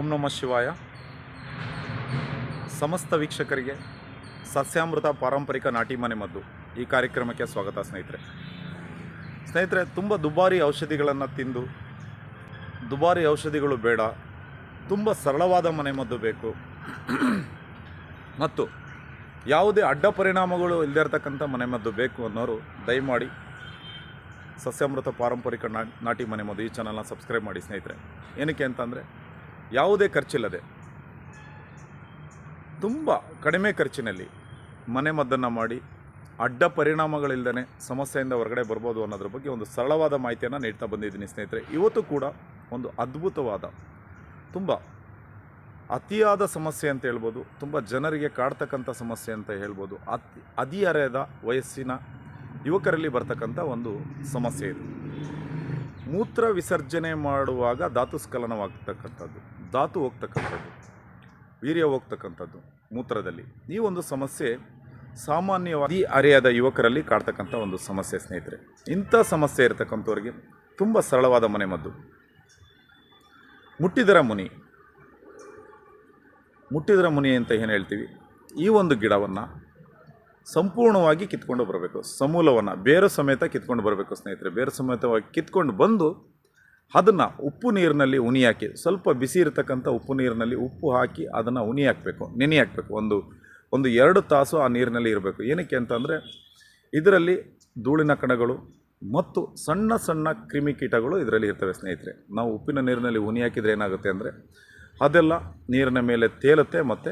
ಓಂ ನಮಃ ಶಿವಾಯ. ಸಮಸ್ತ ವೀಕ್ಷಕರಿಗೆ ಸಸ್ಯಾಮೃತ ಪಾರಂಪರಿಕ ನಾಟಿ ಮನೆ ಮದ್ದು. ಈ ಕಾರ್ಯಕ್ರಮಕ್ಕೆ ಸ್ವಾಗತ ಸ್ನೇಹಿತರೆ. ಸ್ನೇಹಿತರೆ, ತುಂಬ ದುಬಾರಿ ಔಷಧಿಗಳನ್ನು ತಿಂದು, ದುಬಾರಿ ಔಷಧಿಗಳು ಬೇಡ, ತುಂಬ ಸರಳವಾದ ಮನೆಮದ್ದು ಬೇಕು. ಮತ್ತು ಯಾವುದೇ ಅಡ್ಡ ಪರಿಣಾಮಗಳು ಇಲ್ಲದೇ ಇರತಕ್ಕಂಥ ಮನೆಮದ್ದು ಬೇಕು ಅನ್ನೋರು ದಯಮಾಡಿ ಸಸ್ಯಾಮೃತ ಪಾರಂಪರಿಕ ನಾಟಿ ಮನೆ ಮದ್ದು ಈ ಚಾನಲ್ನ ಸಬ್ಸ್ಕ್ರೈಬ್ ಮಾಡಿ ಸ್ನೇಹಿತರೆ. ಏನಕ್ಕೆ ಅಂತಂದರೆ ಯಾವುದೇ ಖರ್ಚಿಲ್ಲದೆ. ತುಂಬ ಕಡಿಮೆ ಖರ್ಚಿನಲ್ಲಿ ಮನೆಮದ್ದನ್ನು ಮಾಡಿ ಅಡ್ಡ ಪರಿಣಾಮಗಳಿಲ್ಲದೆ ಸಮಸ್ಯೆಯಿಂದ ಹೊರಗಡೆ ಬರ್ಬೋದು ಅನ್ನೋದ್ರ ಬಗ್ಗೆ ಒಂದು ಸರಳವಾದ ಮಾಹಿತಿಯನ್ನು ನೀಡ್ತಾ ಬಂದಿದ್ದೀನಿ ಸ್ನೇಹಿತರೆ. ಇವತ್ತು ಕೂಡ ಒಂದು ಅದ್ಭುತವಾದ, ತುಂಬ ಅತಿಯಾದ ಸಮಸ್ಯೆ ಅಂತ ಹೇಳ್ಬೋದು, ತುಂಬ ಜನರಿಗೆ ಕಾಡ್ತಕ್ಕಂಥ ಸಮಸ್ಯೆ ಅಂತ ಹೇಳ್ಬೋದು, ಅತಿ ಹದಿಹರೆಯದ ವಯಸ್ಸಿನ ಯುವಕರಲ್ಲಿ ಬರ್ತಕ್ಕಂಥ ಒಂದು ಸಮಸ್ಯೆ ಇದು. ಮೂತ್ರ ವಿಸರ್ಜನೆ ಮಾಡುವಾಗ ಧಾತು ಸ್ಖಲನವಾಗ್ತಕ್ಕಂಥದ್ದು. ಧಾತು ಹೋಗ್ತಕ್ಕಂಥದ್ದು, ವೀರ್ಯ ಹೋಗ್ತಕ್ಕಂಥದ್ದು ಮೂತ್ರದಲ್ಲಿ. ಈ ಒಂದು ಸಮಸ್ಯೆ ಸಾಮಾನ್ಯವಾಗಿ ಅರೆಯಾದ ಯುವಕರಲ್ಲಿ ಕಾಡ್ತಕ್ಕಂಥ ಒಂದು ಸಮಸ್ಯೆ, ಸ್ನೇಹಿತರೆ. ಇಂಥ ಸಮಸ್ಯೆ ಇರತಕ್ಕಂಥವ್ರಿಗೆ ತುಂಬ ಸರಳವಾದ ಮನೆಮದ್ದು. ಮುಟ್ಟಿದರ ಮುನಿ. ಮುಟ್ಟಿದರ ಮುನಿ ಅಂತ ಏನು ಹೇಳ್ತೀವಿ? ಈ ಒಂದು ಗಿಡವನ್ನು ಸಂಪೂರ್ಣವಾಗಿ ಕಿತ್ಕೊಂಡು ಬರಬೇಕು. ಸಮೂಲವನ್ನು, ಬೇರೆ ಸಮೇತ ಕಿತ್ಕೊಂಡು ಬರಬೇಕು, ಸ್ನೇಹಿತರೆ. ಬೇರೆ ಸಮೇತವಾಗಿ ಕಿತ್ಕೊಂಡು ಬಂದು ಅದನ್ನು ಉಪ್ಪು ನೀರಿನಲ್ಲಿ ಉನಿ ಹಾಕಿ, ಸ್ವಲ್ಪ ಬಿಸಿ ಇರತಕ್ಕಂಥ ಉಪ್ಪು ನೀರಿನಲ್ಲಿ ಉಪ್ಪು ಹಾಕಿ ಅದನ್ನು ಉನಿ ಹಾಕಬೇಕು, ನೆನೆ ಹಾಕಬೇಕು. ಒಂದು ಒಂದು ಎರಡು ತಾಸು ಆ ನೀರಿನಲ್ಲಿ ಇರಬೇಕು. ಏನಕ್ಕೆ ಅಂತಂದರೆ ಇದರಲ್ಲಿ ಧೂಳಿನ ಕಣಗಳು ಮತ್ತು ಸಣ್ಣ ಸಣ್ಣ ಕ್ರಿಮಿಕೀಟಗಳು ಇದರಲ್ಲಿ ಇರ್ತವೆ ಸ್ನೇಹಿತರೆ. ನಾವು ಉಪ್ಪಿನ ನೀರಿನಲ್ಲಿ ಉನಿ ಹಾಕಿದರೆ ಏನಾಗುತ್ತೆ ಅಂದರೆ ಅದೆಲ್ಲ ನೀರಿನ ಮೇಲೆ ತೇಲುತ್ತೆ ಮತ್ತು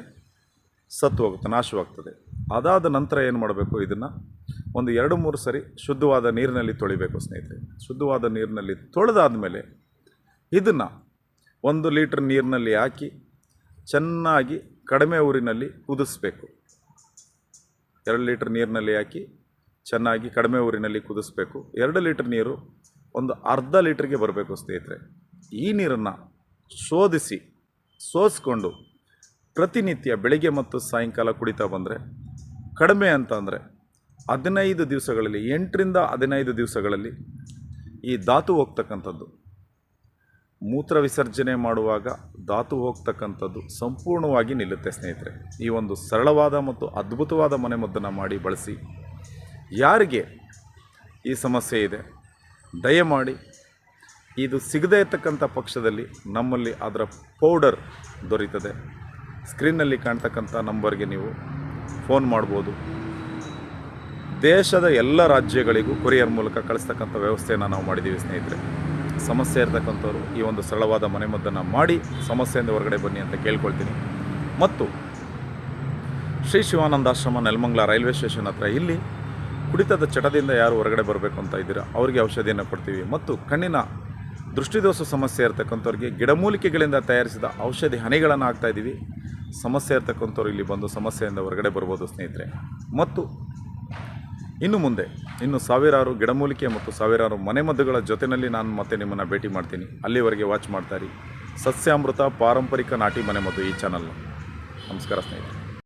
ಸತ್ತು ಹೋಗುತ್ತೆ, ನಾಶವಾಗ್ತದೆ. ಅದಾದ ನಂತರ ಏನು ಮಾಡಬೇಕು? ಇದನ್ನು ಒಂದು ಎರಡು ಮೂರು ಸರಿ ಶುದ್ಧವಾದ ನೀರಿನಲ್ಲಿ ತೊಳಿಬೇಕು ಸ್ನೇಹಿತರೆ. ಶುದ್ಧವಾದ ನೀರಿನಲ್ಲಿ ತೊಳೆದಾದ ಮೇಲೆ ಇದನ್ನು ಒಂದು ಲೀಟ್ರ್ ನೀರಿನಲ್ಲಿ ಹಾಕಿ ಚೆನ್ನಾಗಿ ಕಡಿಮೆ ಊರಿನಲ್ಲಿ ಕುದಿಸ್ಬೇಕು. ಎರಡು ಲೀಟ್ರ್ ನೀರಿನಲ್ಲಿ ಹಾಕಿ ಚೆನ್ನಾಗಿ ಕಡಿಮೆ ಊರಿನಲ್ಲಿ ಕುದಿಸ್ಬೇಕು. ಎರಡು ಲೀಟ್ರ್ ನೀರು ಒಂದು ಅರ್ಧ ಲೀಟ್ರಿಗೆ ಬರಬೇಕು ಸ್ನೇಹಿತರೆ. ಈ ನೀರನ್ನು ಶೋಧಿಸಿ, ಸೋಸ್ಕೊಂಡು ಪ್ರತಿನಿತ್ಯ ಬೆಳಿಗ್ಗೆ ಮತ್ತು ಸಾಯಂಕಾಲ ಕುಡಿತಾ ಬಂದರೆ ಕಡಿಮೆ ಅಂತ ಅಂದರೆ ಹದಿನೈದು ದಿವಸಗಳಲ್ಲಿ, ಎಂಟರಿಂದ ಹದಿನೈದು ದಿವಸಗಳಲ್ಲಿ ಈ ಧಾತು ಹೋಗ್ತಕ್ಕಂಥದ್ದು. ಮೂತ್ರ ವಿಸರ್ಜನೆ ಮಾಡುವಾಗ ಧಾತು ಹೋಗ್ತಕ್ಕಂಥದ್ದು ಸಂಪೂರ್ಣವಾಗಿ ನಿಲ್ಲುತ್ತೆ ಸ್ನೇಹಿತರೆ. ಈ ಒಂದು ಸರಳವಾದ ಮತ್ತು ಅದ್ಭುತವಾದ ಮನೆಮದ್ದನ್ನು ಮಾಡಿ ಬಳಸಿ ಯಾರಿಗೆ ಈ ಸಮಸ್ಯೆ ಇದೆ, ದಯಮಾಡಿ ಇದು ಸಿಗದೇ ಇರತಕ್ಕಂಥ ಪಕ್ಷದಲ್ಲಿ ನಮ್ಮಲ್ಲಿ ಅದರ ಪೌಡರ್ ದೊರೀತದೆ. ಸ್ಕ್ರೀನ್ನಲ್ಲಿ ಕಾಣ್ತಕ್ಕಂಥ ನಂಬರ್ಗೆ ನೀವು ಫೋನ್ ಮಾಡ್ಬೋದು. ದೇಶದ ಎಲ್ಲ ರಾಜ್ಯಗಳಿಗೂ ಕೊರಿಯರ್ ಮೂಲಕ ಕಳಿಸ್ತಕ್ಕಂಥ ವ್ಯವಸ್ಥೆಯನ್ನು ನಾವು ಮಾಡಿದ್ದೀವಿ ಸ್ನೇಹಿತರೆ. ಸಮಸ್ಯೆ ಇರತಕ್ಕಂಥವ್ರು ಈ ಒಂದು ಸರಳವಾದ ಮನೆಮದ್ದನ್ನು ಮಾಡಿ ಸಮಸ್ಯೆಯಿಂದ ಹೊರಗಡೆ ಬನ್ನಿ ಅಂತ ಕೇಳ್ಕೊಳ್ತೀನಿ. ಮತ್ತು ಶ್ರೀ ಶಿವಾನಂದ ಆಶ್ರಮ ನೆಲಮಂಗಲ ರೈಲ್ವೆ ಸ್ಟೇಷನ್ ಹತ್ರ ಇಲ್ಲಿ ಕುಡಿತದ ಚಟದಿಂದ ಯಾರು ಹೊರಗಡೆ ಬರಬೇಕು ಅಂತ ಇದ್ದೀರಾ, ಅವರಿಗೆ ಔಷಧಿಯನ್ನು ಕೊಡ್ತೀವಿ. ಮತ್ತು ಕಣ್ಣಿನ ದೃಷ್ಟಿದೋಷ ಸಮಸ್ಯೆ ಇರತಕ್ಕಂಥವ್ರಿಗೆ ಗಿಡಮೂಲಿಕೆಗಳಿಂದ ತಯಾರಿಸಿದ ಔಷಧಿ ಹನಿಗಳನ್ನು ಹಾಕ್ತಾ ಇದ್ದೀವಿ ಸಮಸ್ಯೆ ಇರತಕ್ಕಂಥವ್ರು ಇಲ್ಲಿ ಬಂದು ಸಮಸ್ಯೆಯಿಂದ ಹೊರಗಡೆ ಬರ್ಬೋದು, ಸ್ನೇಹಿತರೆ. ಮತ್ತು ಇನ್ನು ಮುಂದೆ, ಇನ್ನು ಸಾವಿರಾರು ಗಿಡಮೂಲಿಕೆ ಮತ್ತು ಸಾವಿರಾರು ಮನೆಮದ್ದುಗಳ ಜೊತೆಯಲ್ಲಿ ನಾನು ಮತ್ತೆ ನಿಮ್ಮನ್ನು ಭೇಟಿ ಮಾಡ್ತೀನಿ. ಅಲ್ಲಿವರೆಗೆ ವಾಚ್ ಮಾಡ್ತಾಯಿರಿ ಸಸ್ಯಾಮೃತ ಪಾರಂಪರಿಕ ನಾಟಿ ಮನೆಮದ್ದು ಈ ಚಾನಲ್ನ. ನಮಸ್ಕಾರ ಸ್ನೇಹಿತರೆ.